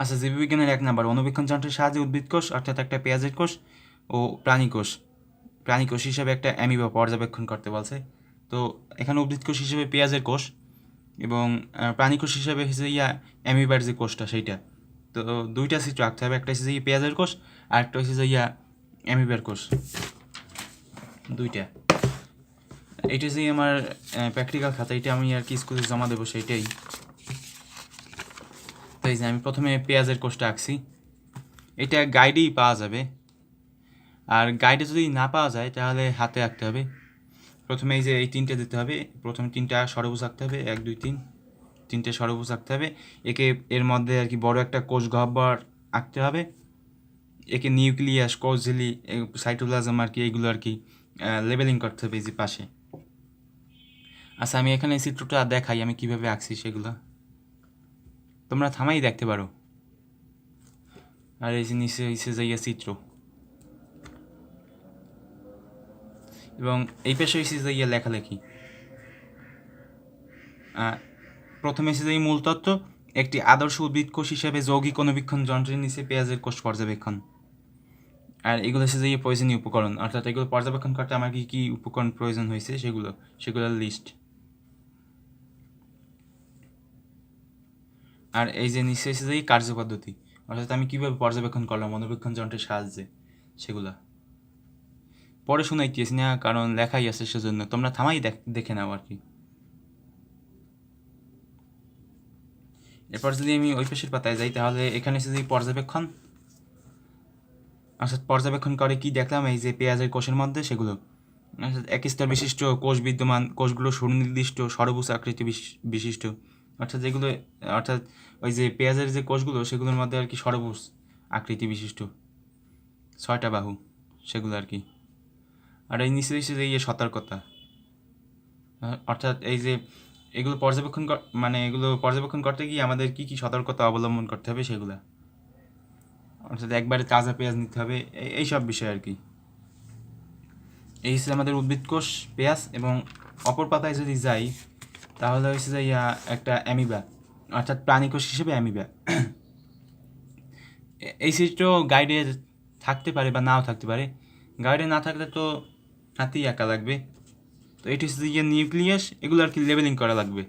আচ্ছা জীববিজ্ঞানের এক নাম্বার, অনুবীক্ষণ যন্ত্রের সাহায্যে উদ্ভিদ কোষ, অর্থাৎ একটা পেঁয়াজের কোষ ও প্রাণী কোষ। প্রাণী কোষ হিসেবে একটা অ্যামিবা পর্যবেক্ষণ করতে বলছে। তো এখানে উদ্ভিদ কোষ হিসেবে পেঁয়াজের কোষ এবং প্রাণী কোষ হিসেবে হচ্ছে ইয়া অ্যামিবার যে কোষটা, সেইটা। তো দুইটা চিত্র আঁকতে হবে, একটা হচ্ছে পেঁয়াজের কোষ আর একটা হচ্ছে ইয়া অ্যামিবার কোষ। দুইটা। এইটা যে আমার প্র্যাকটিক্যাল খাতা, এটা আমি আর কি স্কুলে জমা দেবো সেইটাই। এই যে আমি প্রথমে পেঁয়াজের কোষটা আঁকছি। এটা গাইডেই পাওয়া যাবে। আর গাইডে যদি না পাওয়া যায়, তাহলে হাতে আঁকতে হবে। প্রথমে এই যে এই তিনটে দিতে হবে। প্রথমে তিনটা সরবুজ আঁকতে হবে, এক, দুই, তিন। তিনটে সরবুজ আঁকতে হবে। একে এর মধ্যে আর কি বড় একটা কোষ গহ্বর আঁকতে হবে। একে নিউক্লিয়াস কোষঝিলি সাইটোপ্লাজম আর কি এইগুলো আর কি লেবেলিং করতে হবে যে পাশে। আচ্ছা আমি এখানে চিত্রটা দেখাই আমি কীভাবে আঁকছি সেগুলো। তোমরা থামাই দেখতে পারো। আর এই যে নিচে নিচে যাইয়া চিত্র। এবং এই পেশে এসে যাইয়া লেখালেখি। প্রথমে এসে যাই মূল তত্ত্ব, একটি আদর্শ উদ্ভিদ কোষ হিসেবে যৌগিক অনুবীক্ষণ যন্ত্রের নিচে পেঁয়াজের কোষ পর্যবেক্ষণ। আর এগুলো এসে যাইয়ে প্রয়োজনীয় উপকরণ, অর্থাৎ এগুলো পর্যবেক্ষণ করতে আমার কি কি উপকরণ প্রয়োজন হয়েছে সেগুলো, সেগুলোর লিস্ট আর এই যে নিচে এসে যাই কার্যপদ্ধতি অর্থাৎ আমি কীভাবে পর্যবেক্ষণ করলাম, অনুবীক্ষণ যন্ত্রের সাহায্যে, সেগুলা। পরে শোনাইতেছি না, কারণ লেখাই আছে সেজন্য। তোমরা থামাই দেখে নাও আর কি। এরপর যদি আমি ওই পেশের পাতায় যাই, তাহলে এখানে এসে যদি পর্যবেক্ষণ, অর্থাৎ পর্যবেক্ষণ করে কি দেখলাম, এই যে পেঁয়াজের কোষের মধ্যে সেগুলো। অর্থাৎ এক স্তর বিশিষ্ট কোষ বিদ্যমান, কোষগুলো সুনির্দিষ্ট সর্বোচ্চ আকৃতি বিশ- বিশিষ্ট। অর্থাৎ যেগুলো, অর্থাৎ ওই যে পেঁয়াজের যে কোষগুলো, সেগুলোর মধ্যে আর কি সরবুজ আকৃতি বিশিষ্ট। ছয়টা বাহু, সেগুলো আর কি। আর এই নিচে নিচে যে ইয়ে সতর্কতা। অর্থাৎ এই যে এগুলো পর্যবেক্ষণ মানে এগুলো পর্যবেক্ষণ করতে গিয়ে আমাদের কি কি সতর্কতা অবলম্বন করতে হবে সেগুলো। অর্থাৎ একবারে তাজা পেঁয়াজ নিতে হবে এই- এই সব বিষয় আর কি। এই হচ্ছে আমাদের উদ্ভিদ কোষ, পেঁয়াজ এবং অপর পাতায় যদি যাই তাহলে হচ্ছে যে ইয়া একটা অ্যামিবা, অর্থাৎ প্রাণী কোষ হিসেবে অ্যামিবা। এই চিত্র গাইডে থাকতে পারে বা নাও থাকতে পারে। গাইডে না থাকলে তো হাতেই আঁকা লাগবে। তো এটি হচ্ছে যে নিউক্লিয়াস, এগুলো আর কি লেবেলিং করা লাগবে।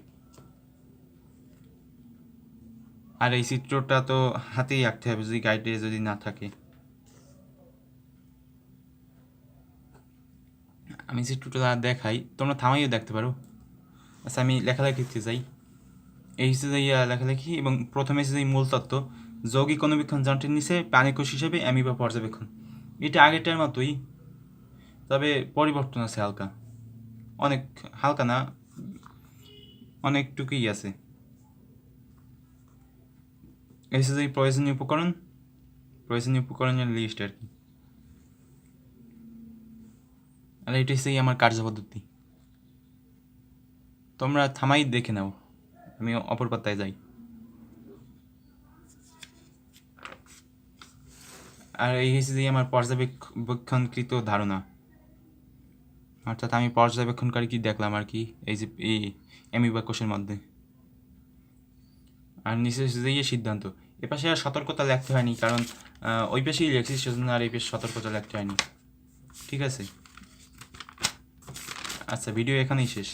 আর এই চিত্রটা তো হাতেই আঁকতে হবে যদি গাইডে যদি না থাকে। আমি চিত্রটা দেখাই, তোমরা থামাইও দেখতে পারো। আচ্ছা আমি লেখালেখিতে যাই। এই হিসেবে ইয়া লেখালেখি এবং প্রথমে এসেছে এই মূল তত্ত্ব। যৌগিক অনুবীক্ষণ যন্ত্রের নিচে প্রাণীকোষ হিসেবে অ্যামিবা পর্যবেক্ষণ। এটা আগেরটার মতোই, তবে পরিবর্তন আছে হালকা। অনেক হালকা না, অনেকটুকুই আছে। এই হচ্ছে যে প্রয়োজনীয় উপকরণ, প্রয়োজনীয় উপকরণের লিস্ট আর কি। আর এটা হচ্ছে আমার কার্যপদ্ধতি। তোমরা থামাই, দেখে নাও। আমি অপর পাতায় যাই। আর এই হচ্ছে যে আমার পর্যবেক্ষণকৃত ধারণা। অর্থাৎ আমি পর্যবেক্ষণকারী কি দেখলাম আর কি? এই যে এই অ্যামিবা কোষের মধ্যে। আর নিচে যে ইয়ে সিদ্ধান্ত। এ পাশে আর সতর্কতা লিখতে হয়নি, কারণ ওই পাশেই লেখছি, সেজন্য আর এই পাশে সতর্কতা লিখতে হয়নি। ঠিক আছে? আচ্ছা ভিডিও এখানেই শেষ।